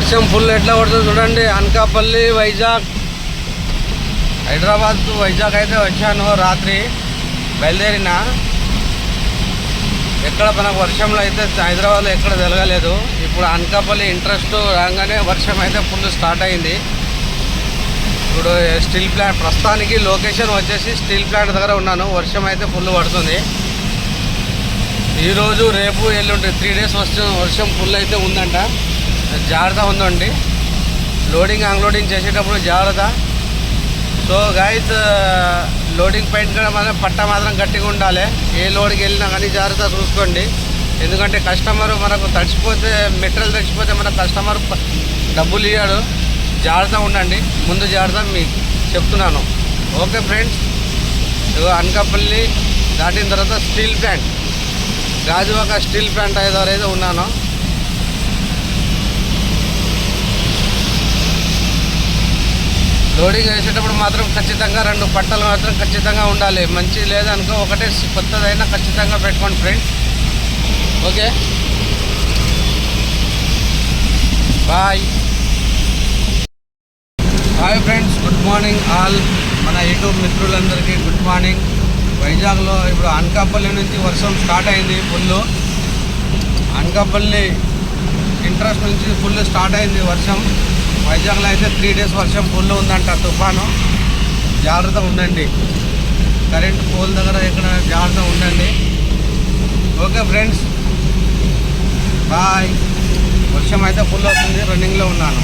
వర్షం ఫుల్ ఎట్లా పడుతుంది చూడండి. అనకాపల్లి వైజాగ్. హైదరాబాద్ టు వైజాగ్ అయితే వచ్చాను రాత్రి. బయలుదేరిన. ఎక్కడ మనకు వర్షంలో అయితే హైదరాబాద్లో ఎక్కడ జరగలేదు. ఇప్పుడు అనకాపల్లి ఇంట్రెస్ట్ రాగానే వర్షం అయితే ఫుల్ స్టార్ట్ అయింది. ఇప్పుడు స్టీల్ ప్లాంట్ ప్రస్తుతానికి లొకేషన్ వచ్చేసి స్టీల్ ప్లాంట్ దగ్గర ఉన్నాను. వర్షం అయితే ఫుల్ పడుతుంది. ఈరోజు రేపు ఎల్లుండి త్రీ డేస్ వర్షం వర్షం ఫుల్ అయితే ఉందంట. జాగ్రత్త ఉందండి. లోడింగ్ అన్లోడింగ్ చేసేటప్పుడు జాగ్రత్త. సో గాయస్ లోడింగ్ పాయింట్ కూడా మనం పట్ట మాత్రం గట్టిగా ఉండాలి. ఏ లోడ్కి వెళ్ళినా కానీ జాగ్రత్త చూసుకోండి. ఎందుకంటే కస్టమర్ మనకు తడిచిపోతే మెటీరియల్ తడిచిపోతే మన కస్టమర్ డబ్బులు ఇవ్వడు జాగ్రత్త ఉండండి. ముందు జాగ్రత్త మీకు చెప్తున్నాను. ఓకే ఫ్రెండ్స్ ఇగో అనకాపల్లి దాటిన తర్వాత steel plant Gajuwaka steel plant ఐదో అయితే ఉన్నాను. లోడింగ్ వేసేటప్పుడు మాత్రం ఖచ్చితంగా రెండు పట్టలు మాత్రం ఖచ్చితంగా ఉండాలి. మంచి లేదనుకో ఒకటే కొత్తదైనా ఖచ్చితంగా పెట్టుకోండి friend. Okay? Bye. Hi friends good morning all. మన యూట్యూబ్ మిత్రులందరికీ గుడ్ మార్నింగ్. వైజాగ్లో ఇప్పుడు అనకాపల్లి నుంచి వర్షం స్టార్ట్ అయింది ఫుల్ అనకాపల్లి ఇంట్రెస్ట్ నుంచి ఫుల్ స్టార్ట్ అయింది వర్షం. వైజాగ్లో అయితే త్రీ డేస్ వర్షం ఫుల్ ఉందంట తుఫాను. జాగ్రత్తగా ఉండండి. కరెంట్ పోల్ దగ్గర ఇక్కడ జాగ్రత్తగా ఉండండి. ఓకే ఫ్రెండ్స్ బాయ్ వర్షం అయితే ఫుల్ వస్తుంది రన్నింగ్లో ఉన్నాను.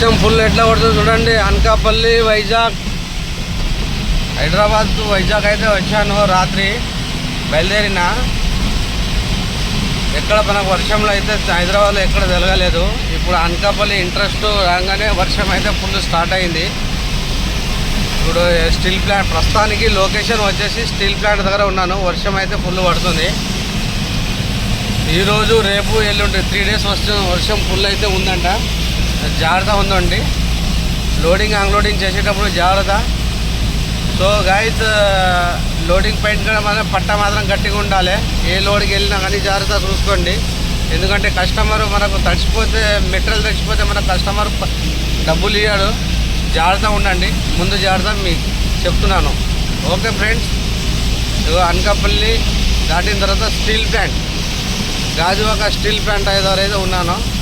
వర్షం ఫుల్ ఎట్లా పడుతుంది చూడండి. అనకాపల్లి వైజాగ్. హైదరాబాద్ టు వైజాగ్ అయితే వచ్చాను రాత్రి. బయలుదేరిన. ఎక్కడ మనకు వర్షంలో అయితే హైదరాబాద్లో ఎక్కడ జరగలేదు. ఇప్పుడు అనకాపల్లి ఇంట్రెస్ట్ రాగానే వర్షం అయితే ఫుల్ స్టార్ట్ అయింది. ఇప్పుడు స్టీల్ ప్లాంట్ ప్రస్తుతానికి లొకేషన్ వచ్చేసి స్టీల్ ప్లాంట్ దగ్గర ఉన్నాను. వర్షం అయితే ఫుల్ పడుతుంది. ఈరోజు రేపు ఎల్లుండి త్రీ డేస్ వర్షం వర్షం ఫుల్ అయితే ఉందంట. జాగ్రత్త ఉందండి. లోడింగ్ అన్లోడింగ్ చేసేటప్పుడు జాగ్రత్త. సో గాయస్ లోడింగ్ పాయింట్ కూడా మనం పట్ట మాత్రం గట్టిగా ఉండాలి. ఏ లోడ్కి వెళ్ళినా కానీ జాగ్రత్త చూసుకోండి. ఎందుకంటే కస్టమర్ మనకు తడిచిపోతే మెటీరియల్ తడిచిపోతే మన కస్టమర్ డబ్బులు ఇవ్వడు జాగ్రత్త ఉండండి. ముందు జాగ్రత్త మీకు చెప్తున్నాను. Okay friends. అనకాపల్లి దాటిన తర్వాత steel plant Gajuwaka steel plant ఐదో ఉన్నాను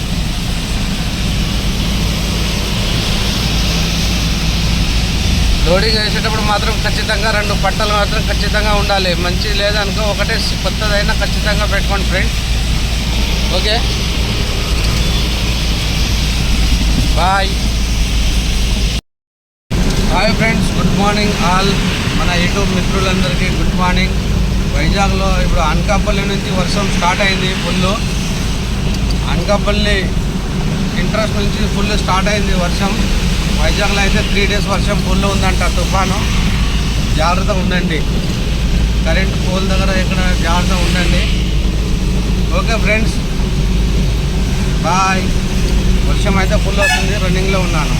లోడింగ్ వేసేటప్పుడు మాత్రం ఖచ్చితంగా రెండు పట్టలు మాత్రం ఖచ్చితంగా ఉండాలి. మంచి లేదనుకో ఒకటే కొత్తదైనా ఖచ్చితంగా పెట్టుకోండి friend. Okay? Bye. Hi friends good morning all. మన యూట్యూబ్ మిత్రులందరికీ గుడ్ మార్నింగ్. వైజాగ్లో ఇప్పుడు అనకాపల్లి నుంచి వర్షం స్టార్ట్ అయింది ఫుల్. అనకాపల్లి ఇంట్రెస్ట్ నుంచి ఫుల్ స్టార్ట్ అయింది వర్షం. వైజాగ్లో అయితే త్రీ డేస్ వర్షం ఫుల్ ఉందంట తుఫాను. జాగ్రత్తగా ఉండండి. కరెంట్ పోల్ దగ్గర ఇక్కడ జాగ్రత్తగా ఉండండి. ఓకే ఫ్రెండ్స్ బాయ్ వర్షం అయితే ఫుల్ వస్తుంది రన్నింగ్లో ఉన్నాను.